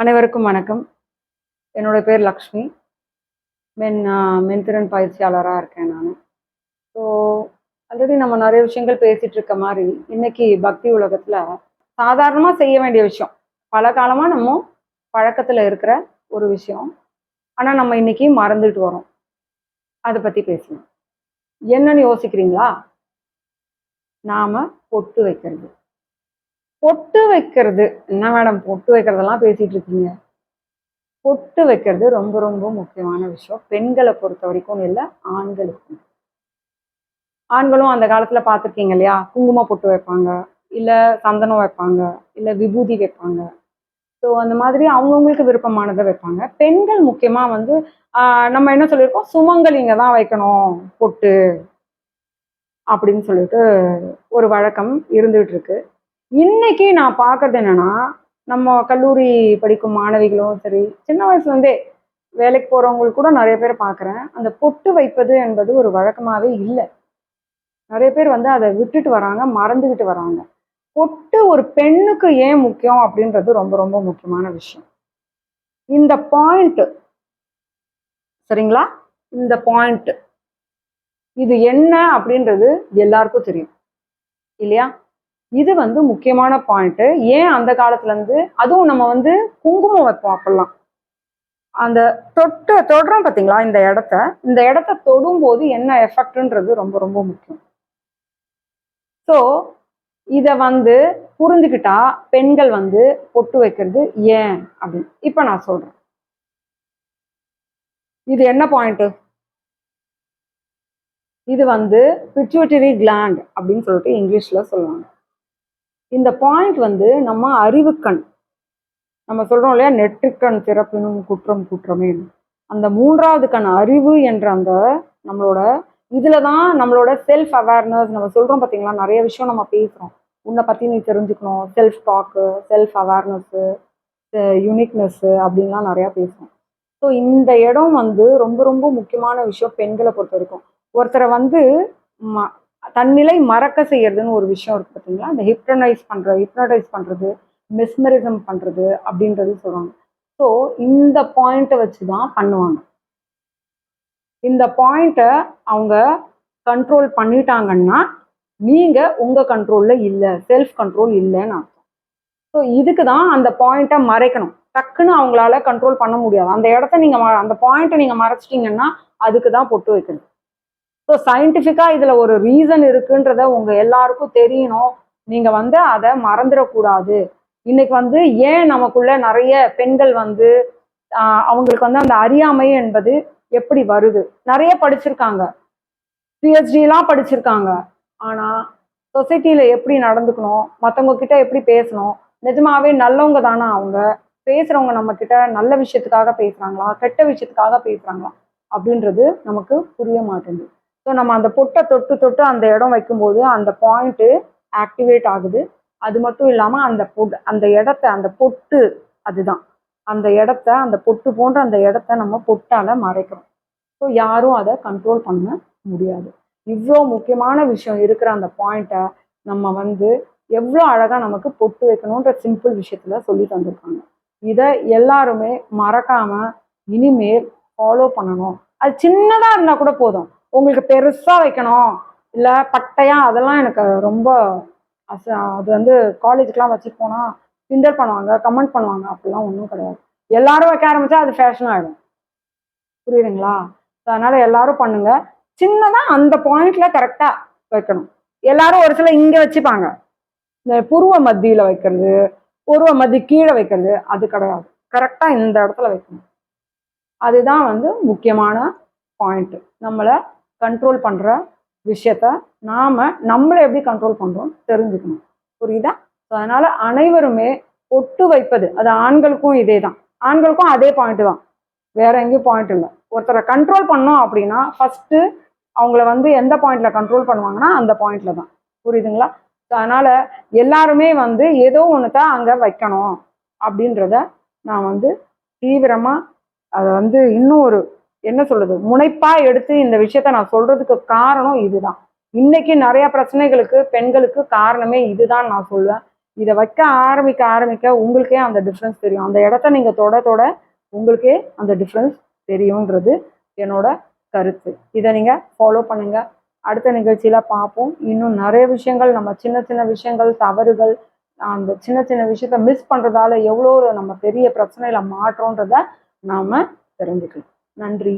அனைவருக்கும் வணக்கம். என்னோடய பேர் லக்ஷ்மி. மென் மென்திறன் பயிற்சியாளராக இருக்கேன் நான். ஸோ ஆல்ரெடி நம்ம நிறைய விஷயங்கள் பேசிகிட்டு இருக்க மாதிரி இன்னைக்கு பக்தி உலகத்தில் சாதாரணமாக செய்ய வேண்டிய விஷயம். பல காலமாக நம்ம பழக்கத்தில் இருக்கிற ஒரு விஷயம். ஆனால் நம்ம இன்னைக்கு மறந்துட்டு வரோம். அதை பற்றி பேசணும் என்னன்னு யோசிக்கிறீங்களா? நாம் பொட்டு வைக்கிறது. பொட்டு வைக்கிறது. என்ன மேடம் பொட்டு வைக்கிறதெல்லாம் பேசிட்டு இருக்கீங்க? பொட்டு வைக்கிறது ரொம்ப ரொம்ப முக்கியமான விஷயம். பெண்களை பொறுத்த வரைக்கும் இல்லை ஆண்களுக்கும். ஆண்களும் அந்த காலத்தில் பார்த்துருக்கீங்க இல்லையா? குங்கும பொட்டு வைப்பாங்க இல்லை சந்தனம் வைப்பாங்க இல்லை விபூதி வைப்பாங்க. ஸோ அந்த மாதிரி அவங்கவுங்களுக்கு விருப்பமானதை வைப்பாங்க. பெண்கள் முக்கியமாக வந்து நம்ம என்ன சொல்லியிருக்கோம்? சுமங்கலிங்க தான் வைக்கணும் பொட்டு. அப்படின்னு சொல்லிட்டு ஒரு வழக்கம் இருந்துகிட்டு இருக்கு. இன்னைக்கு நான் பார்க்கறது என்னன்னா நம்ம கல்லூரி படிக்கும் மாணவிகளும் சரி சின்ன வயசுல இருந்தே வேலைக்கு போறவங்களுக்கு கூட நிறைய பேர் பார்க்குறேன். அந்த பொட்டு வைப்பது என்பது ஒரு வழக்கமாகவே இல்லை. நிறைய பேர் வந்து அதை விட்டுட்டு வராங்க மறந்துக்கிட்டு வராங்க. பொட்டு ஒரு பெண்ணுக்கு ஏன் முக்கியம் அப்படின்றது ரொம்ப ரொம்ப முக்கியமான விஷயம். இந்த பாயிண்ட் சரிங்களா? இந்த பாயிண்ட் இது என்ன அப்படின்றது எல்லாருக்கும் தெரியும். இல்லையா? இது வந்து முக்கியமான பாயிண்ட் ஏன் அந்த காலத்துல இருந்து? அதுவும் நம்ம வந்து குங்குமம் வைப்போம் அப்பெல்லாம். அந்த தொட்டு தொடுறோம் பார்த்தீங்களா இந்த இடத்த? இந்த இடத்த தொடும்போது என்ன எஃபெக்ட்ன்றது ரொம்ப ரொம்ப முக்கியம். ஸோ இதை வந்து புரிஞ்சுக்கிட்டா பெண்கள் வந்து பொட்டு வைக்கிறது ஏன் அப்படின்னு. இப்போ நான் சொல்கிறேன் இது என்ன பாயிண்ட் இது வந்து பிச்சுவட்டரி கிளாண்ட் அப்படின்னு சொல்லிட்டு இங்கிலீஷில் சொல்லுவாங்க. இந்த பாயிண்ட் வந்து நம்ம அறிவுக்கண். நம்ம சொல்றோம் இல்லையா? நெற்றுக்கண் திறப்பினும் குற்றம் குற்றமே அந்த மூன்றாவது கண் அறிவு என்ற அந்த நம்மளோட இதுல தான் நம்மளோட செல்ஃப் அவேர்னஸ் நம்ம சொல்றோம் பார்த்தீங்களா நிறைய விஷயம் நம்ம பேசுறோம். உன்னை பத்தி நீ தெரிஞ்சுக்கணும். Self talk self awareness uniqueness அப்படின்லாம் நிறையா பேசுகிறோம் ஸோ இந்த இடம் வந்து ரொம்ப ரொம்ப முக்கியமான விஷயம் பெண்களை பொறுத்த வரைக்கும். ஒருத்தரை வந்து ம தன்னிலை மறக்க செய்யறதுன்னு ஒரு விஷயம் இருக்கு பார்த்தீங்களா அந்த ஹிப்னடைஸ் பண்ணுற ஹிப்னடைஸ் பண்றது மிஸ்மரிசம் பண்றது அப்படின்றது சொல்றாங்க ஸோ இந்த பாயிண்ட்டை வச்சு தான் பண்ணுவாங்க. இந்த பாயிண்ட்டை அவங்க கண்ட்ரோல் பண்ணிட்டாங்கன்னா நீங்க உங்க கண்ட்ரோல்ல இல்லை செல்ஃப் கண்ட்ரோல் இல்லைன்னு அர்த்தம். ஸோ இதுக்கு தான் அந்த பாயிண்ட்டை மறைக்கணும். டக்குன்னு அவங்களால கண்ட்ரோல் பண்ண முடியாது. அந்த இடத்த நீங்க ம- அந்த பாயிண்ட்டை நீங்க மறைச்சிட்டீங்கன்னா அதுக்கு தான் பொட்டு வைக்கணும் ஸோ சயின்டிஃபிக்காக இதில் ஒரு ரீசன் இருக்குன்றத உங்கள் எல்லாருக்கும் தெரியணும். நீங்கள் வந்து அதை மறந்துடக்கூடாது. இன்னைக்கு வந்து ஏன் நமக்குள்ள நிறைய பெண்கள் வந்து அவங்களுக்கு வந்து அந்த அறியாமை என்பது எப்படி வருது? நிறைய படிச்சிருக்காங்க. பிஹெச்டிலாம் படிச்சிருக்காங்க. ஆனால் சொசைட்டியில் எப்படி நடந்துக்கணும்? மற்றவங்க கிட்ட எப்படி பேசணும்? நிஜமாவே நல்லவங்க தானே அவங்க? பேசுகிறவங்க நம்ம கிட்ட நல்ல விஷயத்துக்காக பேசுகிறாங்களா கெட்ட விஷயத்துக்காக பேசுகிறாங்களா அப்படின்றது நமக்கு புரிய மாட்டேங்குது. ஸோ நம்ம அந்த பொட்டை தொட்டு தொட்டு அந்த இடம் வைக்கும்போது அந்த பாயிண்ட்டு ஆக்டிவேட் ஆகுது. அது மட்டும் இல்லாமல் அந்த பொட் அந்த இடத்த அந்த பொட்டு அதுதான். அந்த இடத்த அந்த பொட்டு போன்ற அந்த இடத்த நம்ம பொட்டால் மறைக்கிறோம். ஸோ யாரும் அதை கண்ட்ரோல் பண்ண முடியாது. இவ்வளோ முக்கியமான விஷயம் இருக்கிற அந்த பாயிண்ட்டை நம்ம வந்து எவ்வளோ அழகாக நமக்கு பொட்டு வைக்கணுன்ற சிம்பிள் விஷயத்தில் சொல்லி தந்திருக்காங்க. இதை எல்லாருமே மறக்காமல் இனிமேல் ஃபாலோ பண்ணணும். அது சின்னதாக இருந்தால் கூட போதும். உங்களுக்கு பெருசா வைக்கணும். இல்ல பட்டையா? அதெல்லாம் எனக்கு ரொம்ப அச- அது வந்து காலேஜுக்குலாம் வச்சுட்டு போனா கிண்டல் பண்ணுவாங்க கமெண்ட் பண்ணுவாங்க. அப்படிலாம் ஒன்றும் கிடையாது. எல்லாரும் வைக்க ஆரம்பிச்சா அது ஃபேஷன் ஆயிடும். புரியுதுங்களா? ஸோ அதனால எல்லாரும் பண்ணுங்க. சின்னதா அந்த பாயிண்ட்ல கரெக்டா வைக்கணும். எல்லாரும் ஒரு சில இங்க வச்சுப்பாங்க. இந்த புருவ மத்தியில வைக்கிறது புருவ மத்தி கீழே வைக்கிறது அது கிடையாது. கரெக்டா இந்த இடத்துல வைக்கணும். அதுதான் வந்து முக்கியமான பாயிண்ட் நம்மளை கண்ட்ரோல் பண்ணுற விஷயத்த நாம் நம்மளை எப்படி கண்ட்ரோல் பண்ணுறோம் தெரிஞ்சுக்கணும். புரியுதா? ஸோ அதனால் அனைவருமே ஒட்டு வைப்பது அது ஆண்களுக்கும் இதே தான் ஆண்களுக்கும் அதே பாயிண்ட் தான். வேற எங்கேயும் பாயிண்ட் இல்லை. ஒருத்தரை கண்ட்ரோல் பண்ணோம் அப்படின்னா ஃபஸ்ட்டு அவங்கள வந்து எந்த பாயிண்ட்ல கண்ட்ரோல் பண்ணுவாங்கன்னா அந்த பாயிண்ட்ல தான். புரியுதுங்களா? ஸோ அதனால் எல்லாருமே வந்து ஏதோ ஒன்று தான் அங்கே வைக்கணும் அப்படின்றத நான் வந்து தீவிரமாக அதை வந்து இன்னும் ஒரு என்ன சொல்றது? முனைப்பா எடுத்து இந்த விஷயத்த நான் சொல்றதுக்கு காரணம் இதுதான். இன்னைக்கு நிறைய பிரச்சனைகளுக்கு பெண்களுக்கு காரணமே இதுதான் நான் சொல்லுவேன். இதை வைக்க ஆரம்பிக்க ஆரம்பிக்க உங்களுக்கே அந்த டிஃப்ரென்ஸ் தெரியும். அந்த இடத்த நீங்கள் தொட தொட உங்களுக்கே அந்த டிஃப்ரென்ஸ் தெரியுன்றது என்னோட கருத்து. இதை நீங்கள் ஃபாலோ பண்ணுங்க. அடுத்த நிகழ்ச்சியில் பார்ப்போம். இன்னும் நிறைய விஷயங்கள் நம்ம சின்ன சின்ன விஷயங்கள் தவறுகள் அந்த சின்ன சின்ன விஷயத்த மிஸ் பண்ணுறதால எவ்வளோ நம்ம பெரிய பிரச்சனையில் மாற்றோன்றத நாம தெரிஞ்சுக்கலாம். நன்றி